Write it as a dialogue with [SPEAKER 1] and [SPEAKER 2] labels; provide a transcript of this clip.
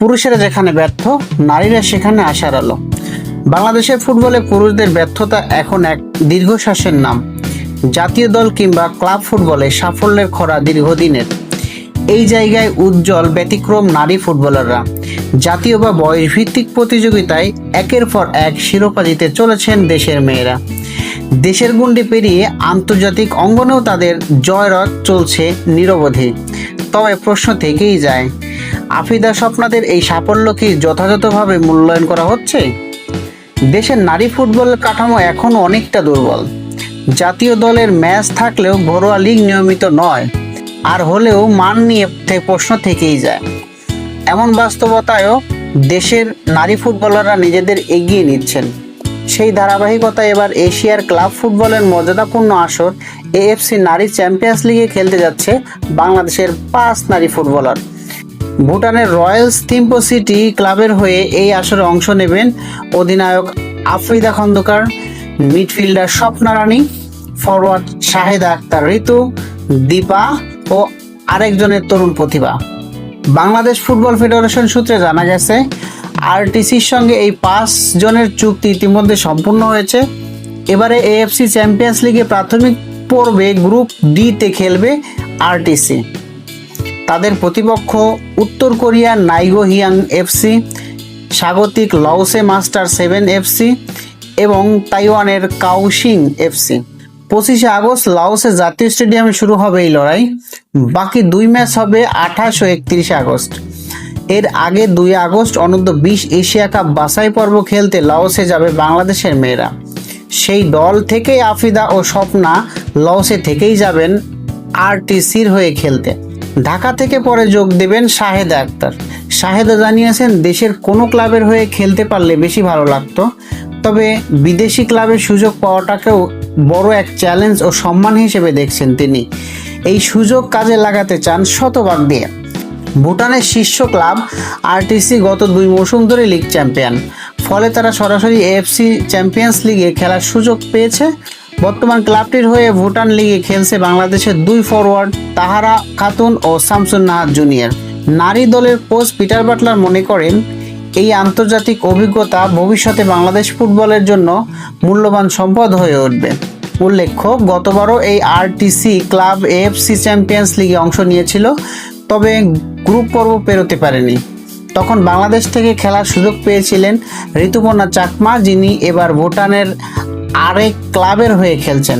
[SPEAKER 1] পুরুষেরা যেখানে ব্যর্থ, নারীরা সেখানে আশার আলো। বাংলাদেশের ফুটবলে পুরুষদের ব্যর্থতা এখন এক দীর্ঘশ্বাসের নাম। জাতীয় দল কিংবা ক্লাব ফুটবলে সাফল্যের খরা দীর্ঘদিনের। এই জায়গায় উজ্জ্বল, ব্যতিক্রম নারী ফুটবলাররা। জাতীয় বা বয়সভিত্তিক প্রতিযোগিতায় একের পর এক শিরোপা জিতে চলেছেন দেশের মেয়েরা। দেশের গুন্ডি পেরিয়ে আন্তর্জাতিক অঙ্গনেও তাদের জয়রথ চলছে নিরবধি। তবে প্রশ্ন থেকেই যায় আফিদা স্বপ্নাদের এই সাফল্য কি যথাযথভাবে মূল্যায়ন করা হচ্ছে? দেশের নারী ফুটবলের কাঠামো এখনও অনেকটা দুর্বল। জাতীয় দলের ম্যাচ থাকলেও ঘরোয়া লিগ নিয়মিত নয়, আর হলেও মান নিয়ে প্রশ্ন থেকেই যায়। এমন বাস্তবতায়ও দেশের নারী ফুটবলাররা নিজেদের এগিয়ে নিচ্ছেন। সেই ধারাবাহিকতা এবার এশিয়ার ক্লাব ফুটবলের মর্যাদাপূর্ণ আসর এএফসি নারী চ্যাম্পিয়ন্স লিগে খেলতে যাচ্ছে বাংলাদেশের পাঁচ নারী ফুটবলার। ভুটানের রয়্যালস থিম্পো সিটি ক্লাবের হয়ে এই আসরে অংশ নেবেন অধিনায়ক আফ্রিদা খন্দকার, মিডফিল্ডার স্বপ্না রানী ফরওয়ার্ড শাহেদা আক্তার ঋতু, দীপা ও আরেকজনের তরুণ প্রতিভা। বাংলাদেশ ফুটবল ফেডারেশন সূত্রে জানা গেছে, আরটিসির সঙ্গে এই পাঁচ জনের চুক্তি ইতিমধ্যে সম্পূর্ণ হয়েছে। এবারে এএফসি চ্যাম্পিয়ন্স লিগে প্রাথমিক পর্বে গ্রুপ ডিতে খেলবে আরটিসি। প্রতিপক্ষ উত্তর কোরিয়ার নাইগো হিয়াং এফসি, স্বাগতিক লাওসে মাস্টার সেভেন এফসি এবং তাইওয়ানের কাউশিং এফসি। পঁচিশে আগস্ট লাওসে জাতীয় স্টেডিয়ামে শুরু হবে এই লড়াই। বাকি দুই ম্যাচ হবে আঠাশ ও একত্রিশে আগস্ট। এর আগে দুই আগস্ট অনূর্ধ্ব বিশ এশিয়া কাপ বাছাই পর্ব খেলতে লাওসে যাবে বাংলাদেশের মেয়েরা। সেই দল থেকেই আফিদা ও স্বপ্না লসে থেকেই যাবেন আরটিসির হয়ে খেলতে। ঢাকা থেকে পরে যোগ দেবেন শাহেদা আক্তার। শাহেদা জানিয়েছেন, দেশের কোনো ক্লাবের হয়ে খেলতে পারলে বেশি ভালো লাগতো। তবে বিদেশি ক্লাবের সুযোগ পাওয়াটাকেও বড় এক চ্যালেঞ্জ ও সম্মান হিসেবে দেখছেন তিনি। এই সুযোগ কাজে লাগাতে চান শতভাগ দিয়ে। ভুটানের শীর্ষ ক্লাব আরটিসি গত দুই মৌসুম ধরে লিগ চ্যাম্পিয়ন ফলে তারা সরাসরি এএফসি চ্যাম্পিয়ন্স লিগে খেলার সুযোগ পেয়েছে। বর্তমান ক্লাবটির হয়ে ভুটান লিগে খেলছে বাংলাদেশের দুই ফরওয়ার্ড তাহারা খাতুন ও শামসুন নাহার জুনিয়র নারী দলের কোচ পিটার বাটলার মনে করেন, এই আন্তর্জাতিক অভিজ্ঞতা ভবিষ্যতে বাংলাদেশ ফুটবলের জন্য মূল্যবান সম্পদ হয়ে উঠবে। উল্লেখ্য, গতবারও এই আরটিসি ক্লাব এএফসি চ্যাম্পিয়ন্স লিগে অংশ নিয়েছিল, তবে গ্রুপ পর্ব পেরোতে পারেনি। তখন বাংলাদেশ থেকে খেলার সুযোগ পেয়েছিলেন ঋতুপর্ণা চাকমা, যিনি এবার ভুটানের আরেক ক্লাবের হয়ে খেলছেন।